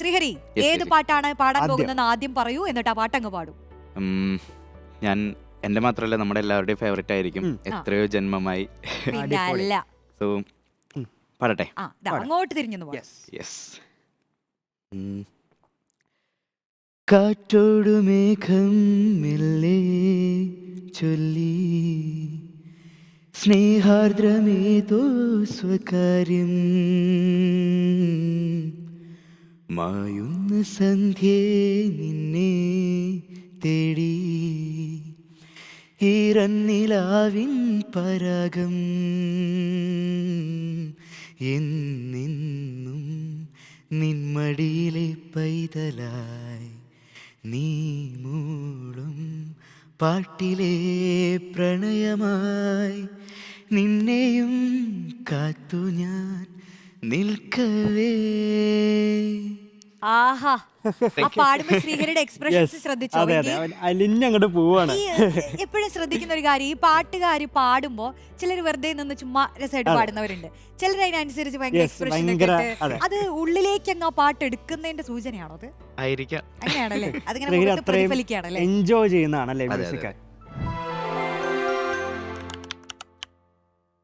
Sreehari Yes, ഏത് yes. പാട്ടാണ് പാടാൻ ആദ്യം. പോകുന്നത് ആദ്യം പറയൂ എന്നിട്ട് ആ പാട്ടങ്ങ് പാടും ഉം, ഞാൻ എന്റെ മാത്രമല്ല നമ്മുടെ എല്ലാവരുടെയും ഫേവറേറ്റ് ആയിരിക്കും ഉം. എത്രയോ ജന്മമായി പിന്നെ അടിപൊളി. അല്ല സോ ഉം. പാടട്ടെ ആ ദാ പാടാം. അങ്ങോട്ട് തിരിഞ്ഞു പാടും യെസ് യെസ് കാറ്റോടു മേഘം മെല്ലെ ചൊല്ലി സ്നേഹാർദ്രമേതോ സ്വകാര്യം മായുന്ന സന്ധ്യേ നിന്നെ തേടി. ഈറന്നിലാവിൻ പരാഗം എന്നെന്നും നിന്മടിയിലെ പൈതലായി നീ മൂളും പാട്ടിലെ പ്രണയമായി നിന്നെയും കാത്തു ഞാൻ നിൽക്കവേ. ആഹാ. ആ പാടുമ്പോ ശ്രീഹരിയുടെ എക്സ്പ്രഷൻസ് ശ്രദ്ധിച്ചോ അതെ അതെ. ഈ- അവൻ അലിഞ്ഞങ്ങോട്ട് പോവാണ്. എപ്പോഴും ശ്രദ്ധിക്കുന്ന ഒരു കാര്യം ഈ പാട്ടുകാർ പാടുമ്പോ ചിലർ വെറുതെ നിന്ന് ചുമ്മാ രസമായിട്ട് പാടുന്നവരുണ്ട്. ചിലർ അതിനനുസരിച്ച് ഭയങ്കര Yes, എക്സ്പ്രഷൻ ഭയങ്കര അതെ. അത് ഉള്ളിലേക്ക് അങ്ങ് ആ പാട്ട് എടുക്കുന്നതിന്റെ സൂചനയാണോ അത്? ആയിരിക്കാം. അങ്ങനെയാണല്ലേ? അതിങ്ങനെ ശ്രീഹരി മുഖത്ത് അത്രയും പ്രതിഫലിക്കുകയാണല്ലേ? എൻജോയ് ചെയ്യുന്നതാണല്ലേ അതെ, അതെ. മ്യൂസിക്